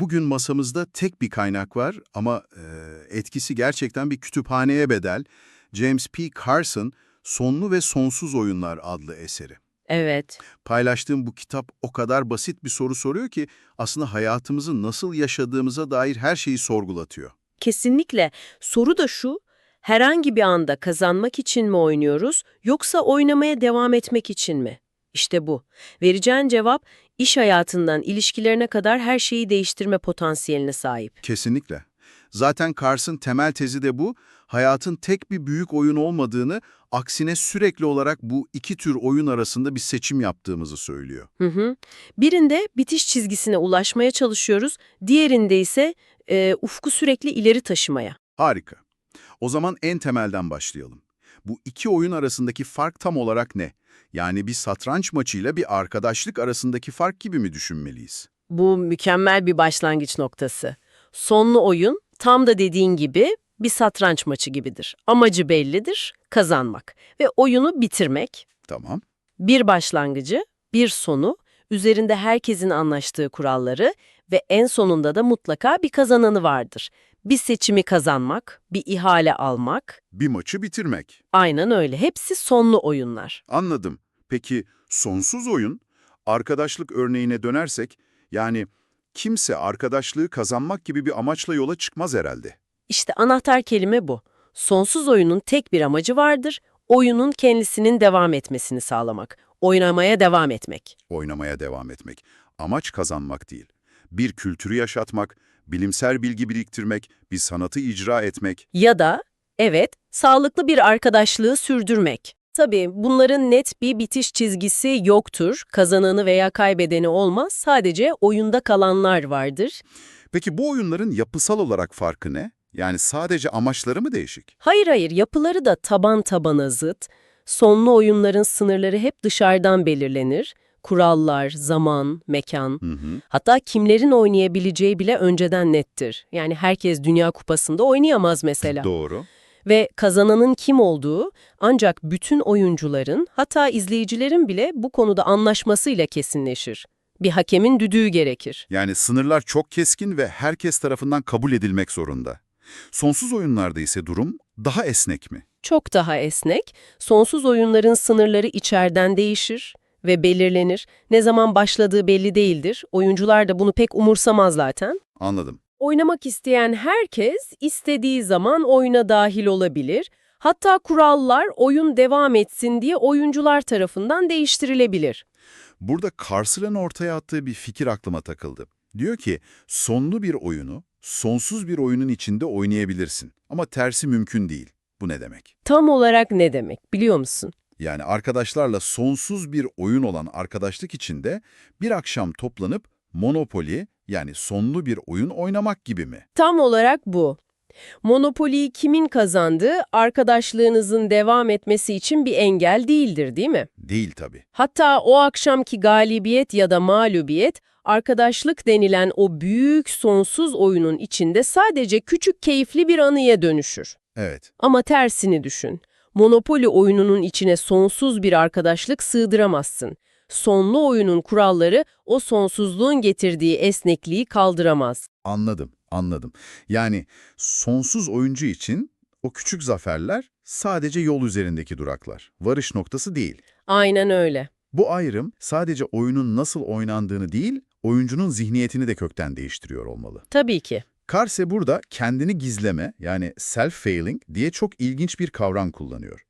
bugün masamızda tek bir kaynak var ama e, etkisi gerçekten bir kütüphaneye bedel. James P. Carson, Sonlu ve Sonsuz Oyunlar adlı eseri. Evet. Paylaştığım bu kitap o kadar basit bir soru soruyor ki aslında hayatımızı nasıl yaşadığımıza dair her şeyi sorgulatıyor. Kesinlikle. Soru da şu, herhangi bir anda kazanmak için mi oynuyoruz yoksa oynamaya devam etmek için mi? İşte bu. Vereceğin cevap iş hayatından ilişkilerine kadar her şeyi değiştirme potansiyeline sahip. Kesinlikle. Zaten Carson temel tezi de bu, hayatın tek bir büyük oyun olmadığını, aksine sürekli olarak bu iki tür oyun arasında bir seçim yaptığımızı söylüyor. Hı hı. Birinde bitiş çizgisine ulaşmaya çalışıyoruz, diğerinde ise e, ufku sürekli ileri taşımaya. Harika. O zaman en temelden başlayalım. Bu iki oyun arasındaki fark tam olarak ne? Yani bir satranç maçıyla bir arkadaşlık arasındaki fark gibi mi düşünmeliyiz? Bu mükemmel bir başlangıç noktası. Sonlu oyun tam da dediğin gibi bir satranç maçı gibidir. Amacı bellidir, kazanmak ve oyunu bitirmek. Tamam. Bir başlangıcı, bir sonu, üzerinde herkesin anlaştığı kuralları ve en sonunda da mutlaka bir kazananı vardır. Bir seçimi kazanmak, bir ihale almak, Bir maçı bitirmek. aynen öyle. Hepsi sonlu oyunlar. Anladım. Peki sonsuz oyun? Arkadaşlık örneğine dönersek, yani kimse arkadaşlığı kazanmak gibi bir amaçla yola çıkmaz herhalde. İşte anahtar kelime bu. Sonsuz oyunun tek bir amacı vardır, oyunun kendisinin devam etmesini sağlamak, oynamaya devam etmek. Oynamaya devam etmek. Amaç kazanmak değil. Bir kültürü yaşatmak, bilimsel bilgi biriktirmek, bir sanatı icra etmek. Ya da, evet, sağlıklı bir arkadaşlığı sürdürmek. Tabii bunların net bir bitiş çizgisi yoktur, kazananı veya kaybedeni olmaz, sadece oyunda kalanlar vardır. Peki bu oyunların yapısal olarak farkı ne? Yani sadece amaçları mı değişik? Hayır hayır, yapıları da taban tabana zıt. Sonlu oyunların sınırları hep dışarıdan belirlenir. Kurallar, zaman, mekan, Hı hı. hatta kimlerin oynayabileceği bile önceden nettir. Yani herkes Dünya Kupası'nda oynayamaz mesela. Doğru. Ve kazananın kim olduğu ancak bütün oyuncuların, hatta izleyicilerin bile bu konuda anlaşmasıyla kesinleşir. Bir hakemin düdüğü gerekir. Yani sınırlar çok keskin ve herkes tarafından kabul edilmek zorunda. Sonsuz oyunlarda ise durum daha esnek mi? çok daha esnek, sonsuz oyunların sınırları içeriden değişir ve belirlenir. Ne zaman başladığı belli değildir. Oyuncular da bunu pek umursamaz zaten. Anladım. Oynamak isteyen herkes istediği zaman oyuna dahil olabilir. Hatta kurallar oyun devam etsin diye oyuncular tarafından değiştirilebilir. Burada Carson'ın ortaya attığı bir fikir aklıma takıldı. Diyor ki, sonlu bir oyunu, sonsuz bir oyunun içinde oynayabilirsin. Ama tersi mümkün değil. Bu ne demek? Tam olarak ne demek biliyor musun? Yani arkadaşlarla sonsuz bir oyun olan arkadaşlık içinde bir akşam toplanıp Monopoly yani sonlu bir oyun oynamak gibi mi? Tam olarak bu. Monopoly'yi kimin kazandığı arkadaşlığınızın devam etmesi için bir engel değildir değil mi? Değil tabii. Hatta o akşamki galibiyet ya da mağlubiyet, arkadaşlık denilen o büyük sonsuz oyunun içinde sadece küçük keyifli bir anıya dönüşür. Evet. Ama tersini düşün. Monopoly oyununun içine sonsuz bir arkadaşlık sığdıramazsın. Sonlu oyunun kuralları o sonsuzluğun getirdiği esnekliği kaldıramaz. Anladım, anladım. Yani sonsuz oyuncu için o küçük zaferler sadece yol üzerindeki duraklar. Varış noktası değil. Aynen öyle. Bu ayrım sadece oyunun nasıl oynandığını değil, oyuncunun zihniyetini de kökten değiştiriyor olmalı. Tabii ki. Karse burada kendini gizleme yani self-failing diye çok ilginç bir kavram kullanıyor.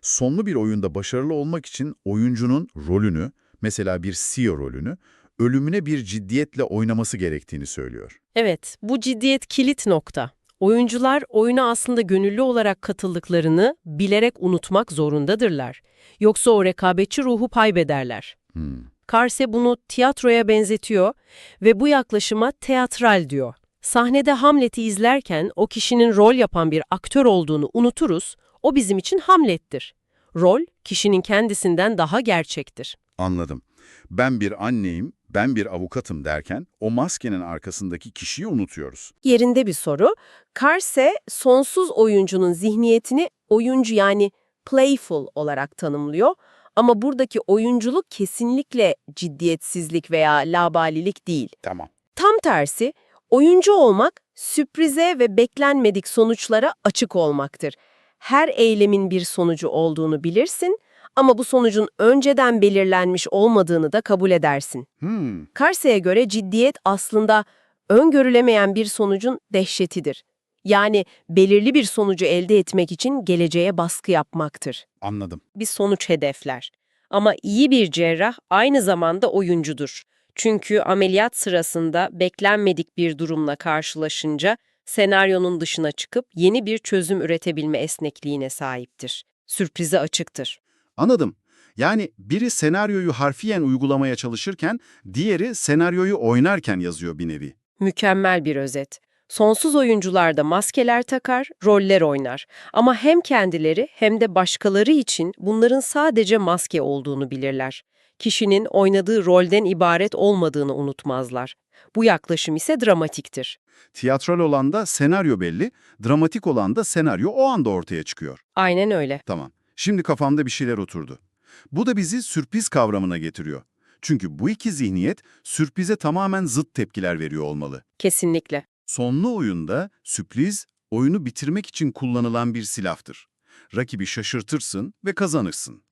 Sonlu bir oyunda başarılı olmak için oyuncunun rolünü, mesela bir CEO rolünü, ölümüne bir ciddiyetle oynaması gerektiğini söylüyor. Evet, bu ciddiyet kilit nokta. Oyuncular oyuna aslında gönüllü olarak katıldıklarını bilerek unutmak zorundadırlar. Yoksa o rekabetçi ruhu kaybederler. Hmm. Karse bunu tiyatroya benzetiyor ve bu yaklaşıma teatral diyor. Sahnede Hamlet'i izlerken o kişinin rol yapan bir aktör olduğunu unuturuz, o bizim için Hamlet'tir. Rol, kişinin kendisinden daha gerçektir. Anladım. Ben bir anneyim, ben bir avukatım derken o maskenin arkasındaki kişiyi unutuyoruz. Yerinde bir soru. Karse, sonsuz oyuncunun zihniyetini oyuncu yani playful olarak tanımlıyor. Ama buradaki oyunculuk kesinlikle ciddiyetsizlik veya labalilik değil. Tamam. Tam tersi, Oyuncu olmak, sürprize ve beklenmedik sonuçlara açık olmaktır. Her eylemin bir sonucu olduğunu bilirsin ama bu sonucun önceden belirlenmiş olmadığını da kabul edersin. Hmm, Karsey'e göre ciddiyet aslında öngörülemeyen bir sonucun dehşetidir. Yani belirli bir sonucu elde etmek için geleceğe baskı yapmaktır. anladım. Bir sonuç hedefler. Ama iyi bir cerrah aynı zamanda oyuncudur. Çünkü ameliyat sırasında beklenmedik bir durumla karşılaşınca senaryonun dışına çıkıp yeni bir çözüm üretebilme esnekliğine sahiptir. Sürprize açıktır. Anladım. Yani biri senaryoyu harfiyen uygulamaya çalışırken, diğeri senaryoyu oynarken yazıyor bir nevi. Mükemmel bir özet. Sonsuz oyuncular da maskeler takar, roller oynar. Ama hem kendileri hem de başkaları için bunların sadece maske olduğunu bilirler. Kişinin oynadığı rolden ibaret olmadığını unutmazlar. Bu yaklaşım ise dramatiktir. Tiyatral olan da senaryo belli, dramatik olan da senaryo o anda ortaya çıkıyor. Aynen öyle. Tamam. Şimdi kafamda bir şeyler oturdu. Bu da bizi sürpriz kavramına getiriyor. Çünkü bu iki zihniyet sürprize tamamen zıt tepkiler veriyor olmalı. Kesinlikle. Sonlu oyunda sürpriz, oyunu bitirmek için kullanılan bir silahtır. Rakibi şaşırtırsın ve kazanırsın.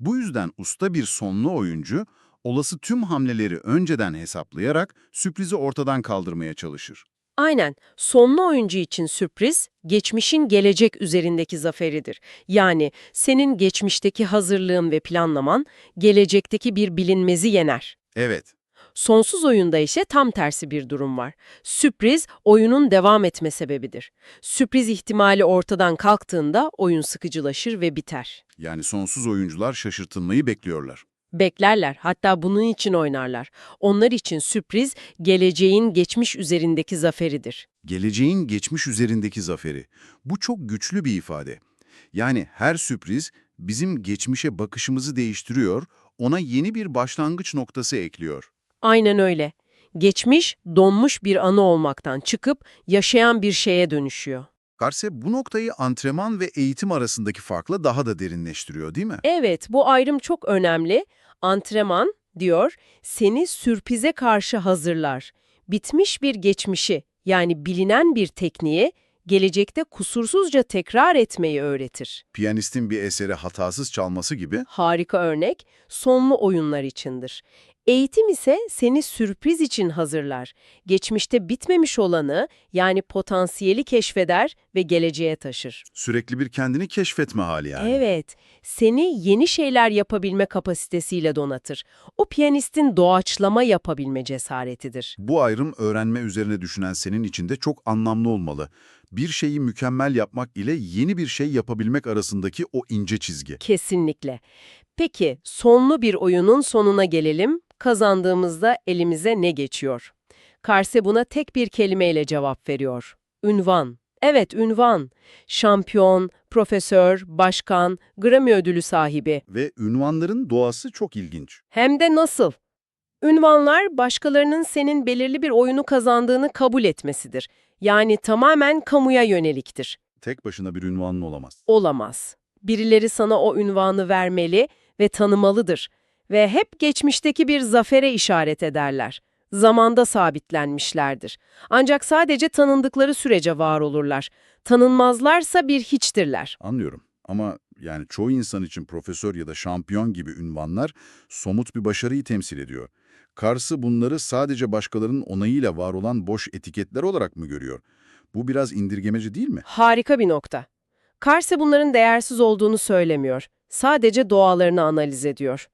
Bu yüzden usta bir sonlu oyuncu, olası tüm hamleleri önceden hesaplayarak sürprizi ortadan kaldırmaya çalışır. Aynen. Sonlu oyuncu için sürpriz, geçmişin gelecek üzerindeki zaferidir. Yani senin geçmişteki hazırlığın ve planlaman, gelecekteki bir bilinmezi yener. Evet, Sonsuz oyunda ise tam tersi bir durum var. Sürpriz, oyunun devam etme sebebidir. Sürpriz ihtimali ortadan kalktığında oyun sıkıcılaşır ve biter. yani sonsuz oyuncular şaşırtılmayı bekliyorlar. Beklerler, hatta bunun için oynarlar. Onlar için sürpriz, geleceğin geçmiş üzerindeki zaferidir. Geleceğin geçmiş üzerindeki zaferi. Bu çok güçlü bir ifade. Yani her sürpriz bizim geçmişe bakışımızı değiştiriyor, ona yeni bir başlangıç noktası ekliyor. Aynen öyle. Geçmiş, donmuş bir anı olmaktan çıkıp yaşayan bir şeye dönüşüyor. Karse bu noktayı antrenman ve eğitim arasındaki farkla daha da derinleştiriyor değil mi? Evet, bu ayrım çok önemli. Antrenman, diyor, seni sürprize karşı hazırlar. Bitmiş bir geçmişi, yani bilinen bir tekniği, gelecekte kusursuzca tekrar etmeyi öğretir. Piyanistin bir eseri hatasız çalması gibi Harika örnek, sonlu oyunlar içindir. Eğitim ise seni sürpriz için hazırlar. Geçmişte bitmemiş olanı, yani potansiyeli keşfeder ve geleceğe taşır. sürekli bir kendini keşfetme hali yani. Evet, seni yeni şeyler yapabilme kapasitesiyle donatır. O piyanistin doğaçlama yapabilme cesaretidir. Bu ayrım öğrenme üzerine düşünen senin için de çok anlamlı olmalı. Bir şeyi mükemmel yapmak ile yeni bir şey yapabilmek arasındaki o ince çizgi. Kesinlikle. Peki, sonlu bir oyunun sonuna gelelim. Kazandığımızda elimize ne geçiyor? Karse buna tek bir kelimeyle cevap veriyor. Ünvan. Evet, ünvan. Şampiyon, profesör, başkan, Grammy ödülü sahibi. Ve ünvanların doğası çok ilginç. Hem de nasıl? Ünvanlar, başkalarının senin belirli bir oyunu kazandığını kabul etmesidir. Yani tamamen kamuya yöneliktir. Tek başına bir ünvanın olamaz. Olamaz. Birileri sana o ünvanı vermeli ve tanımalıdır. Ve hep geçmişteki bir zafere işaret ederler. Zamanda sabitlenmişlerdir. Ancak sadece tanındıkları sürece var olurlar. Tanınmazlarsa bir hiçtirler. Anlıyorum. Ama yani çoğu insan için profesör ya da şampiyon gibi ünvanlar somut bir başarıyı temsil ediyor. Karşı bunları sadece başkalarının onayıyla var olan boş etiketler olarak mı görüyor? Bu biraz indirgemeci değil mi? Harika bir nokta. Karse bunların değersiz olduğunu söylemiyor. Sadece doğalarını analiz ediyor.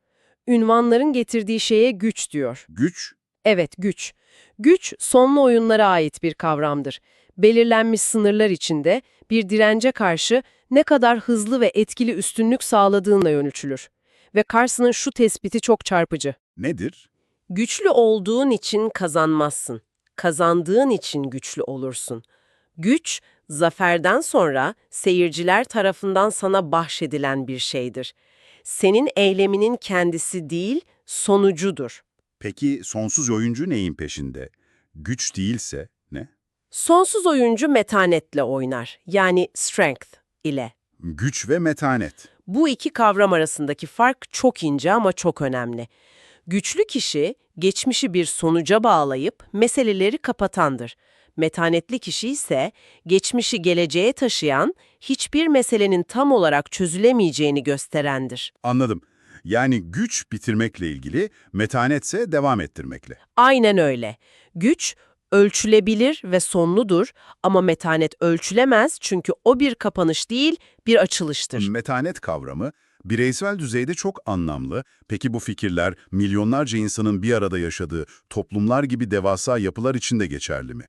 Ünvanların getirdiği şeye güç diyor. Güç, Evet, güç. Güç, sonlu oyunlara ait bir kavramdır. Belirlenmiş sınırlar içinde bir dirence karşı ne kadar hızlı ve etkili üstünlük sağladığınla ölçülür. Ve Carson'ın şu tespiti çok çarpıcı. nedir? Güçlü olduğun için kazanmazsın. Kazandığın için güçlü olursun. Güç, zaferden sonra seyirciler tarafından sana bahşedilen bir şeydir. Senin eyleminin kendisi değil, sonucudur. Peki sonsuz oyuncu neyin peşinde? Güç değilse ne? Sonsuz oyuncu metanetle oynar, yani strength ile. Güç ve metanet. Bu iki kavram arasındaki fark çok ince ama çok önemli. Güçlü kişi, geçmişi bir sonuca bağlayıp meseleleri kapatandır. Metanetli kişi ise geçmişi geleceğe taşıyan, hiçbir meselenin tam olarak çözülemeyeceğini gösterendir. Anladım. Yani güç bitirmekle ilgili, metanetse devam ettirmekle. Aynen öyle. Güç ölçülebilir ve sonludur ama metanet ölçülemez çünkü o bir kapanış değil, bir açılıştır. Metanet kavramı bireysel düzeyde çok anlamlı. Peki bu fikirler milyonlarca insanın bir arada yaşadığı toplumlar gibi devasa yapılar için de geçerli mi?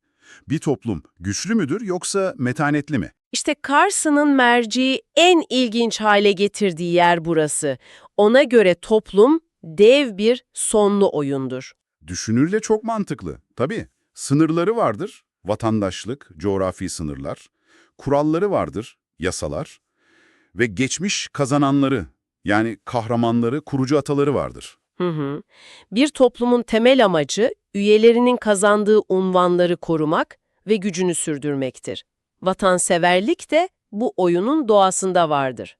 Bir toplum güçlü müdür yoksa metanetli mi? İşte Carson'ın merciği en ilginç hale getirdiği yer burası. Ona göre toplum dev bir sonlu oyundur. Düşünürle çok mantıklı. Tabii. Sınırları vardır. Vatandaşlık, coğrafi sınırlar. Kuralları vardır, yasalar. Ve geçmiş kazananları, yani kahramanları, kurucu ataları vardır. Hı hı. Bir toplumun temel amacı üyelerinin kazandığı unvanları korumak ve gücünü sürdürmektir. Vatanseverlik de bu oyunun doğasında vardır.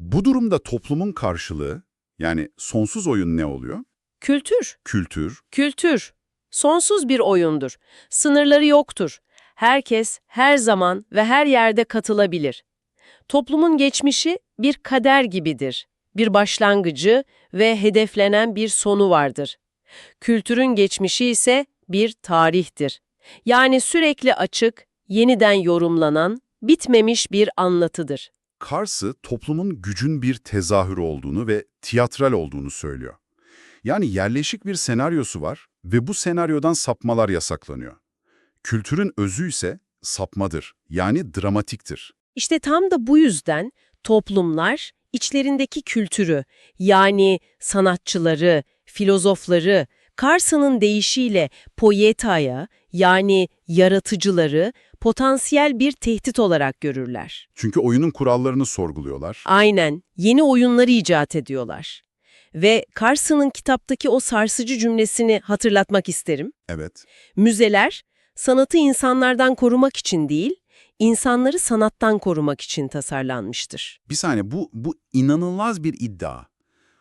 Bu durumda toplumun karşılığı, yani sonsuz oyun ne oluyor? Kültür, Kültür, kültür. Sonsuz bir oyundur. Sınırları yoktur. Herkes her zaman ve her yerde katılabilir. Toplumun geçmişi bir kader gibidir. Bir başlangıcı ve hedeflenen bir sonu vardır. Kültürün geçmişi ise bir tarihtir. Yani sürekli açık, yeniden yorumlanan, bitmemiş bir anlatıdır. Kars'ı toplumun gücün bir tezahürü olduğunu ve tiyatral olduğunu söylüyor. Yani yerleşik bir senaryosu var ve bu senaryodan sapmalar yasaklanıyor. Kültürün özü ise sapmadır, yani dramatiktir. İşte tam da bu yüzden toplumlar içlerindeki kültürü yani sanatçıları, filozofları, Carson'ın deyişiyle poieta'ya yani yaratıcıları potansiyel bir tehdit olarak görürler. Çünkü oyunun kurallarını sorguluyorlar. Aynen, yeni oyunları icat ediyorlar. Ve Carson'ın kitaptaki o sarsıcı cümlesini hatırlatmak isterim. Evet, Müzeler, sanatı insanlardan korumak için değil, insanları sanattan korumak için tasarlanmıştır. bir saniye bu, bu inanılmaz bir iddia.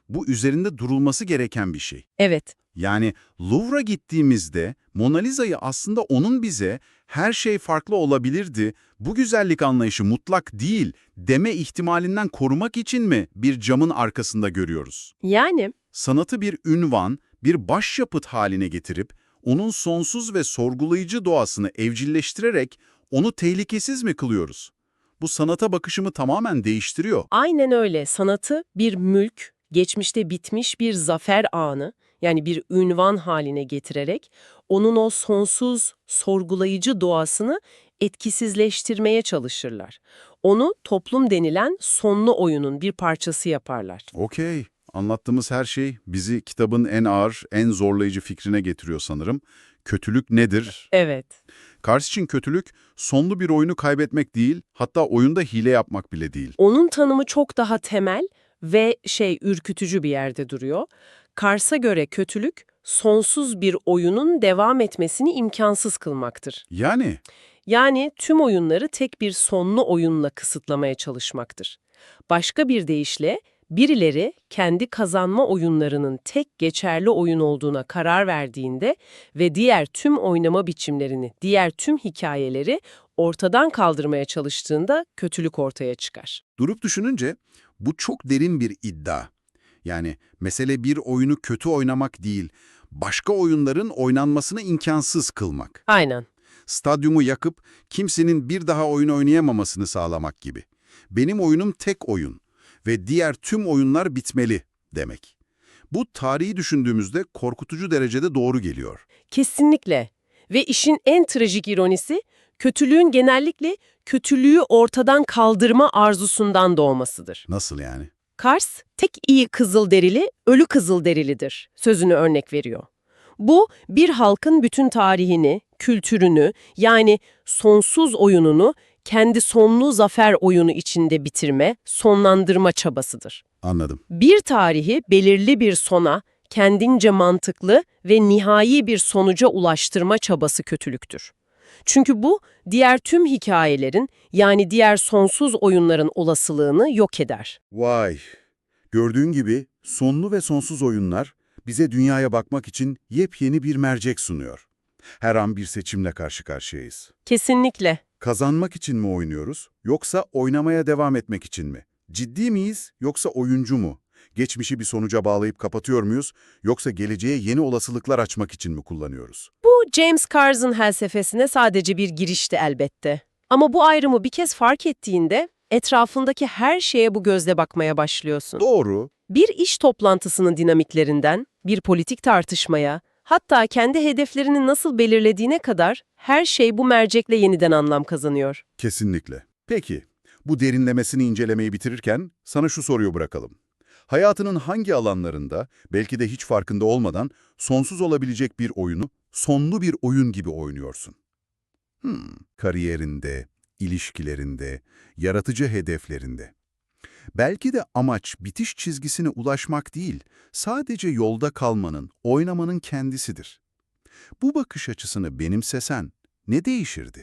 Bu üzerinde durulması gereken bir şey. Evet, Yani Louvre'a gittiğimizde Mona Lisa'yı aslında onun bize her şey farklı olabilirdi, bu güzellik anlayışı mutlak değil deme ihtimalinden korumak için mi bir camın arkasında görüyoruz? yani Sanatı bir ünvan, bir başyapıt haline getirip onun sonsuz ve sorgulayıcı doğasını evcilleştirerek onu tehlikesiz mi kılıyoruz? Bu sanata bakışımı tamamen değiştiriyor. aynen öyle sanatı bir mülk, geçmişte bitmiş bir zafer anı, yani bir ünvan haline getirerek onun o sonsuz, sorgulayıcı doğasını etkisizleştirmeye çalışırlar. Onu toplum denilen sonlu oyunun bir parçası yaparlar. Okey. Anlattığımız her şey bizi kitabın en ağır, en zorlayıcı fikrine getiriyor sanırım. Kötülük nedir? Evet. Kars için kötülük, sonlu bir oyunu kaybetmek değil, hatta oyunda hile yapmak bile değil. Onun tanımı çok daha temel ve şey ürkütücü bir yerde duruyor. Kars'a göre kötülük, sonsuz bir oyunun devam etmesini imkansız kılmaktır. Yani Yani tüm oyunları tek bir sonlu oyunla kısıtlamaya çalışmaktır. Başka bir deyişle, birileri kendi kazanma oyunlarının tek geçerli oyun olduğuna karar verdiğinde ve diğer tüm oynama biçimlerini, diğer tüm hikayeleri ortadan kaldırmaya çalıştığında kötülük ortaya çıkar. durup düşününce bu çok derin bir iddia. Yani mesele bir oyunu kötü oynamak değil, başka oyunların oynanmasını imkansız kılmak. Aynen. Stadyumu yakıp kimsenin bir daha oyun oynayamamasını sağlamak gibi. Benim oyunum tek oyun ve diğer tüm oyunlar bitmeli demek. Bu tarihi düşündüğümüzde korkutucu derecede doğru geliyor. Kesinlikle. Ve işin en trajik ironisi, kötülüğün genellikle kötülüğü ortadan kaldırma arzusundan doğmasıdır. Nasıl yani? Kars, tek iyi kızılderili, ölü kızılderilidir sözünü örnek veriyor. Bu, bir halkın bütün tarihini, kültürünü, yani sonsuz oyununu kendi sonlu zafer oyunu içinde bitirme, sonlandırma çabasıdır. Anladım. Bir tarihi belirli bir sona, kendince mantıklı ve nihai bir sonuca ulaştırma çabası kötülüktür. Çünkü bu, diğer tüm hikayelerin, yani diğer sonsuz oyunların olasılığını yok eder. Vay! Gördüğün gibi sonlu ve sonsuz oyunlar bize dünyaya bakmak için yepyeni bir mercek sunuyor. Her an bir seçimle karşı karşıyayız. Kesinlikle. Kazanmak için mi oynuyoruz, yoksa oynamaya devam etmek için mi? Ciddi miyiz, yoksa oyuncu mu? Geçmişi bir sonuca bağlayıp kapatıyor muyuz, yoksa geleceğe yeni olasılıklar açmak için mi kullanıyoruz? Bu James Cars'ın felsefesine sadece bir girişti elbette. Ama bu ayrımı bir kez fark ettiğinde etrafındaki her şeye bu gözle bakmaya başlıyorsun. Doğru, Bir iş toplantısının dinamiklerinden, bir politik tartışmaya, hatta kendi hedeflerini nasıl belirlediğine kadar her şey bu mercekle yeniden anlam kazanıyor. kesinlikle. Peki, bu derinlemesini incelemeyi bitirirken sana şu soruyu bırakalım. Hayatının hangi alanlarında, belki de hiç farkında olmadan, sonsuz olabilecek bir oyunu, sonlu bir oyun gibi oynuyorsun? Hmm, kariyerinde, ilişkilerinde, yaratıcı hedeflerinde. Belki de amaç bitiş çizgisine ulaşmak değil, sadece yolda kalmanın, oynamanın kendisidir. Bu bakış açısını benimsesen ne değişirdi?